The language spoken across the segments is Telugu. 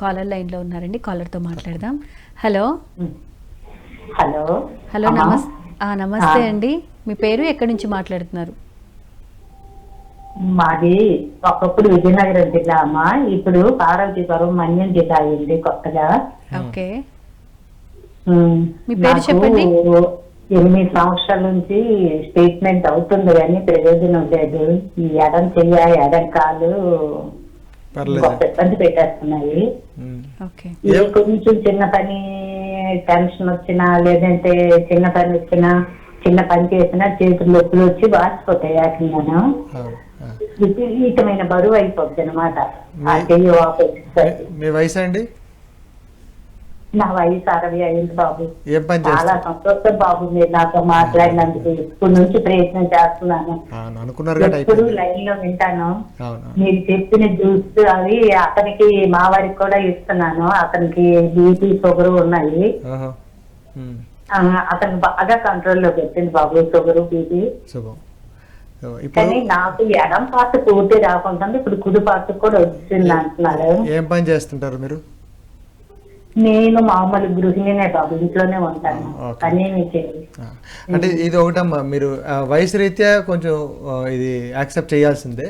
కాలర్ లైన్లో ఉన్నారండి. కాలర్తో మాట్లాడదాం. హలో హలో హలో నమస్తే ఆ. అండి. మీ పేరు ఎక్కడి నుంచి మాట్లాడుతున్నారు? మాది ఒకప్పుడు విజయనగరం జిల్లా అమ్మ. ఇప్పుడు పార్వతీపురం మన్యం జిల్లా అయింది కొత్తగా. ఓకే. మీ పేరు చెప్పండి. ఎనిమిది సంవత్సరాల నుంచి స్టేట్మెంట్ అవుతుంది కానీ ప్రయోజనం లేదు. ఈ ఎడం చెయ్య ఎడం కాలు గొప్ప ఇబ్బంది పెట్టేస్తున్నాయి. కొంచెం చిన్న పని టెన్షన్ వచ్చినా లేదంటే చిన్న పని వచ్చినా చిన్న పని చేసినా చేతులు నొప్పులు వచ్చి వాసిపోతాయి ఏకంగాను. విపరీతమైన బరువు అయిపోద్ది అనమాట మీ వయసు అండి? నా వయసు అరవై అయింది బాబు. ఏం పని చాలా సంతోషం బాబు మీరు నాతో మాట్లాడినందుకు. ఇప్పటి నుంచి ప్రయత్నం చేస్తున్నాను. ఎప్పుడు లైన్లో వింటాను మీరు చెప్పిన జ్యూస్ అవి అతనికి మా వారికి కూడా ఇస్తున్నాను. అతనికి బీపీ షుగర్ ఉన్నాయి. అతను బాగా కంట్రోల్లో పెట్టింది బాబు షుగర్ బీపీ. ఇప్పుడు కానీ నాకు ఎడం పార్ట్ పూర్తి రాకుండా ఇప్పుడు కుడి పార్ట్ కూడా వచ్చింది అంటున్నారు. ఏం పని చేస్తుంటారు మీరు? నేను మామూలు గృహిణినే బాబు ఇంట్లోనే ఉంటాను. అంటే ఇది ఒకటమ్మా మీరు వయసు రీత్యా కొంచెం ఇది యాక్సెప్ట్ చేయాల్సిందే.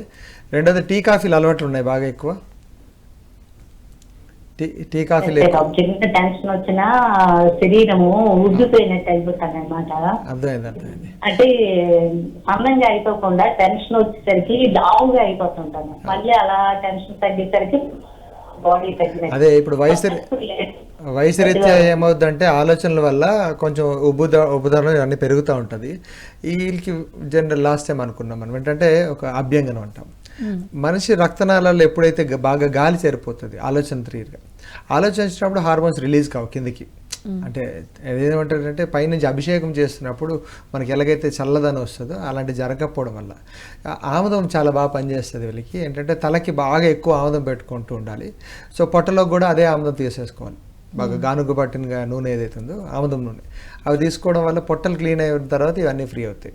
రెండోది టీ కాఫీలు అలవాట్లు ఉన్నాయి బాగా ఎక్కువ? టీ. చిన్న టెన్షన్ వచ్చినా శరీరము ఉబ్బిపోయినట్టు అయిపోతాను అనమాట అర్థమైంది అర్థమైంది. అంటే అందంగా అయిపోకుండా టెన్షన్ వచ్చేసరికి లావుగా అయిపోతుంటాను. మళ్ళీ అలా టెన్షన్ తగ్గేసరికి అదే ఇప్పుడు వయసు వయసు రీత్యా ఏమవుద్దంటే ఆలోచనల వల్ల కొంచెం ఉబ్బుద ఉబ్బుదనం ఇవన్నీ పెరుగుతూ ఉంటుంది. వీళ్ళకి జనరల్ లాస్ట్ టైం అనుకున్నాం మనం. ఏంటంటే ఒక అభ్యంగనం అంటాం. మనిషి రక్తనాళాల్లో ఎప్పుడైతే బాగా గాలి చేరిపోతుంది ఆలోచన తీరుగా. ఆలోచించినప్పుడు హార్మోన్స్ రిలీజ్ కావు కిందకి. అంటే ఏమంటారంటే పైనుంచి అభిషేకం చేస్తున్నప్పుడు మనకి ఎలాగైతే చల్లదనం వస్తుందో అలాంటి జరగకపోవడం వల్ల. ఆముదం చాలా బాగా పనిచేస్తుంది వీళ్ళకి. ఏంటంటే తలకి బాగా ఎక్కువ ఆముదం పెట్టుకుంటూ ఉండాలి. సో పొట్టలో కూడా అదే ఆముదం తీసేసుకోవాలి. బాగా గానుగ పట్టిన నూనె ఏదైతే ఉందో ఆముదం నూనె. అవి తీసుకోవడం వల్ల పొట్టలు క్లీన్ అయిన తర్వాత ఇవన్నీ ఫ్రీ అవుతాయి.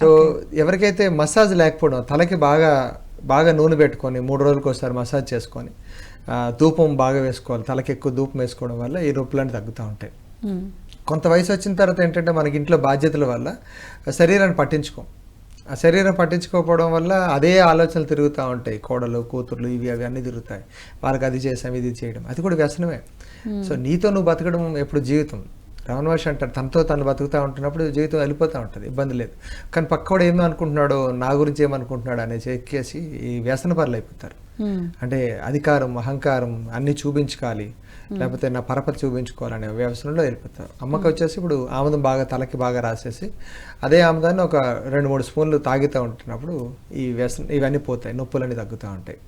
సో ఎవరికైతే మసాజ్ లేకపోవడం తలకి బాగా బాగా నూనె పెట్టుకొని మూడు రోజులకు ఒకసారి మసాజ్ చేసుకొని ధూపం బాగా వేసుకోవాలి. తలకి ఎక్కువ ధూపం వేసుకోవడం వల్ల ఈ నొప్పులన్నీ తగ్గుతూ ఉంటాయి. కొంత వయసు వచ్చిన తర్వాత ఏంటంటే మనకి ఇంట్లో బాధ్యతల వల్ల శరీరాన్ని పట్టించుకోం. ఆ శరీరం పట్టించుకోకపోవడం వల్ల అదే ఆలోచనలు తిరుగుతూ ఉంటాయి. కోడలు కూతుర్లు ఇవి అవి అన్నీ తిరుగుతాయి. వాళ్ళకి అది చేసాం ఇది చేయడం. అది కూడా వ్యసనమే. సో నీతో నువ్వు బతకడం ఎప్పుడు జీవితం. రమణ మహర్షి అంటారు తనతో తను బతుకుతూ ఉంటున్నప్పుడు జీవితం వెళ్ళిపోతూ ఉంటుంది. ఇబ్బంది లేదు. కానీ పక్కవాడు ఏమో అనుకుంటున్నాడో నా గురించి ఏమనుకుంటున్నాడు అనేసి ఎక్కేసి ఈ వ్యసన పనులు అయిపోతారు అంటే అధికారం అహంకారం అన్ని చూపించుకోవాలి. లేకపోతే నా పరపతి చూపించుకోవాలనే వ్యవసాయంలో వెళ్ళిపోతారు. అమ్మకి వచ్చేసి ఇప్పుడు ఆముదం బాగా తలకి బాగా రాసేసి అదే ఆముదాన్ని ఒక రెండు మూడు స్పూన్లు తాగుతూ ఉంటున్నప్పుడు ఈ వ్యసనం ఇవన్నీ పోతాయి. నొప్పులన్నీ తగ్గుతూ ఉంటాయి.